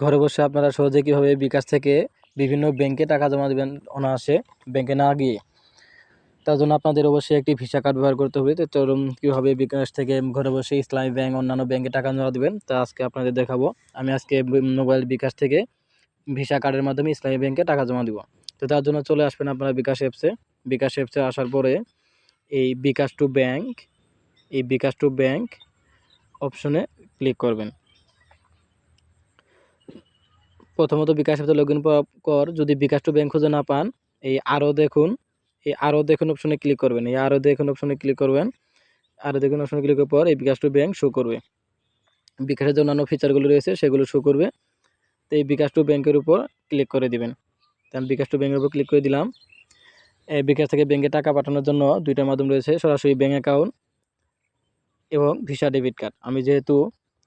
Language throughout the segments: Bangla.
ঘরে বসে আপনারা সহজে কীভাবে বিকাশ থেকে বিভিন্ন ব্যাংকে টাকা জমা দেবেন অনায়াসে, ব্যাংকে না গিয়ে। তার জন্য আপনাদের অবশ্যই একটি ভিসা কার্ড ব্যবহার করতে হবে। তো চলুন কীভাবে বিকাশ থেকে ঘরে বসে ইসলামী ব্যাংক, অন্যান্য ব্যাংকে টাকা জমা দেবেন, তা আজকে আপনাদের দেখাবো। আমি আজকে মোবাইল বিকাশ থেকে ভিসা কার্ডের মাধ্যমে ইসলামী ব্যাংকে টাকা জমা দিব। তো তার জন্য চলে আসবেন আপনারা বিকাশ অ্যাপসে। বিকাশ অ্যাপসে আসার পরে এই বিকাশ টু ব্যাংক, এই বিকাশ টু ব্যাংক অপশনে ক্লিক করবেন। প্রথমত বিকাশ অ্যাপসে লগ ইন পর যদি বিকাশ টু ব্যাংক খুঁজে না পান, এই আরও দেখুন, এই আরও দেখুন অপশনে ক্লিক করবেন। এই আরও দেখুন অপশনে ক্লিক করবেন। আরও দেখুন অপশনে ক্লিক করার পর এই বিকাশ টু ব্যাংক শো করবে। বিকাশের যে অন্যান্য ফিচারগুলো রয়েছে, সেগুলো শো করবে। তো এই বিকাশ টু ব্যাংকের উপর ক্লিক করে দিবেন। তো আমি বিকাশ টু ব্যাংকের উপর ক্লিক করে দিলাম। এই বিকাশ থেকে ব্যাংকে টাকা পাঠানোর জন্য দুইটা মাধ্যম রয়েছে, সরাসরি ব্যাঙ্ক অ্যাকাউন্ট এবং ভিসা ডেবিট কার্ড আমি যেহেতু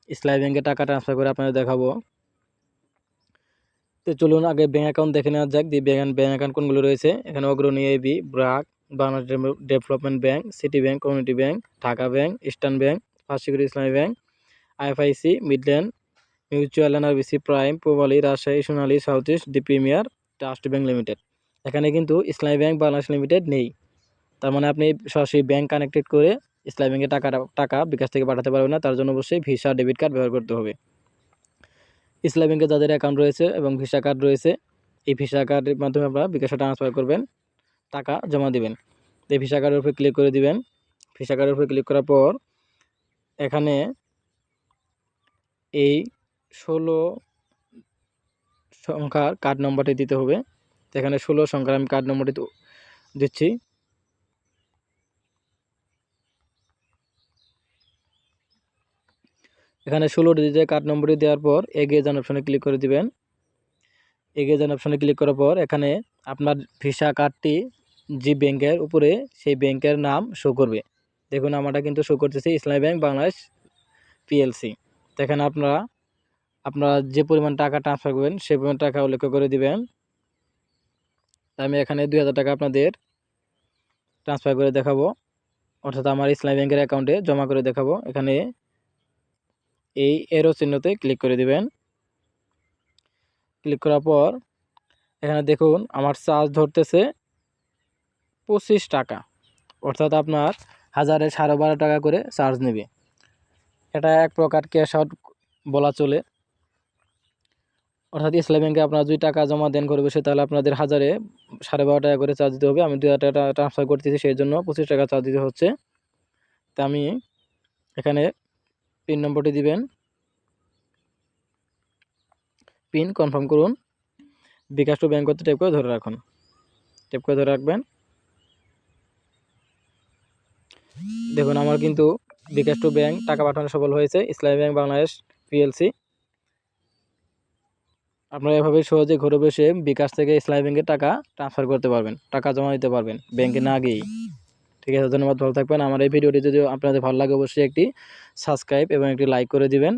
ইসলামী ব্যাংকে টাকা ট্রান্সফার করে আপনাদের দেখাবো তো চলুন আগে ব্যাঙ্ক অ্যাকাউন্ট দেখে নেওয়া যাক। দিয়ে ব্যাঙ্ক ব্যাঙ্ক অ্যাকাউন্ট কোনগুলো রয়েছে? এখানে Agrani AB BRAC Bangladesh development bank city bank community bank Dhaka bank eastern bank first Islami bank IFIC midland mutual NRBC prime Pubali Rajshahi Sonali south east the premier trust bank limited এখানে কিন্তু ইসলামী ব্যাংক বাংলাদেশ লিমিটেড নেই। তার মানে আপনি সরাসরি ব্যাংক কানেক্টেড করে ইসলামী ব্যাংকে টাকা টাকা বিকাশ থেকে পাঠাতে পারবেন না। তার জন্য অবশ্যই ভিসা ডেবিট কার্ড ব্যবহার করতে হবে। ইসলাম ব্যাংকে যাদের অ্যাকাউন্ট রয়েছে এবং ভিসা কার্ড রয়েছে। এই ভিসা কার্ডের মাধ্যমে আপনারা বিকাশে ট্রান্সফার করবেন, টাকা জমা দিবেন। এই ভিসা কার্ডের উপরে ক্লিক করে দিবেন। ভিসা কার্ডের উপরে ক্লিক করার পর এখানে এই ষোলো সংখ্যার কার্ড নম্বরটি দিতে হবে। এখানে ষোলো সংখ্যার আমি কার্ড নম্বরটি দিচ্ছি। এখানে ষোলো ডিজিটের কার্ড নম্বরটি দেওয়ার পর এগিয়ে যান অপশনে ক্লিক করে দিবেন। এগিয়ে যান অপশনে ক্লিক করার পর এখানে আপনার ভিসা কার্ডটি যে ব্যাংকের উপরে সেই ব্যাংকের নাম শো করবে। দেখুন আমারটা কিন্তু শো করতেছে ইসলামী ব্যাংক বাংলাদেশ পিএলসি এখানে আপনারা আপনারা যে পরিমাণ টাকা ট্রান্সফার করবেন সেই পরিমাণ টাকা উল্লেখ করে দিবেন। আমি এখানে দুই হাজার টাকা আপনাদের ট্রান্সফার করে দেখাবো। অর্থাৎ আমার ইসলামী ব্যাংকের অ্যাকাউন্টে জমা করে দেখাবো। এখানে এই এরো চিহ্নতে ক্লিক করে দিবেন। ক্লিক করার পর এখানে দেখুন আমার চার্জ ধরতেছে পঁচিশ টাকা। অর্থাৎ আপনার হাজারে সাড়ে বারো টাকা করে চার্জ নেবে। এটা এক প্রকার ক্যাশ আউট বলা চলে। অর্থাৎ ইসলাম ব্যাংকে আপনারা যদি টাকা জমা দেন করবে সে তাহলে আপনাদের হাজারে সাড়ে বারো টাকা করে চার্জ দিতে হবে। আমি দুই হাজার টাকা ট্রান্সফার করতেছি, সেই জন্য পঁচিশ টাকা চার্জ দিতে হচ্ছে। তা আমি এখানে পিন নম্বরটি দিবেন। পিন কনফার্ম করুন। বিকাশ টু ব্যাংক করতে টেপ করে ধরে রাখুন। টেপ করে ধরে রাখবেন। দেখুন, আমার কিন্তু বিকাশ টু ব্যাংক টাকা পাঠানো সফল হয়েছে। ইসলামী ব্যাংক বাংলাদেশ পিএলসি। আপনারা এভাবে সহজে ঘরে বসে বিকাশ থেকে ইসলামী ব্যাংকে টাকা ট্রান্সফার করতে পারবেন, টাকা জমা দিতে পারবেন, ব্যাংকে না গিয়েই। ঠিক আছে, ধন্যবাদ, ভালো থাকবেন। আমার এই ভিডিওটি যদি আপনাদের ভালো লাগে, অবশ্যই একটি সাবস্ক্রাইব এবং একটি লাইক করে দিবেন।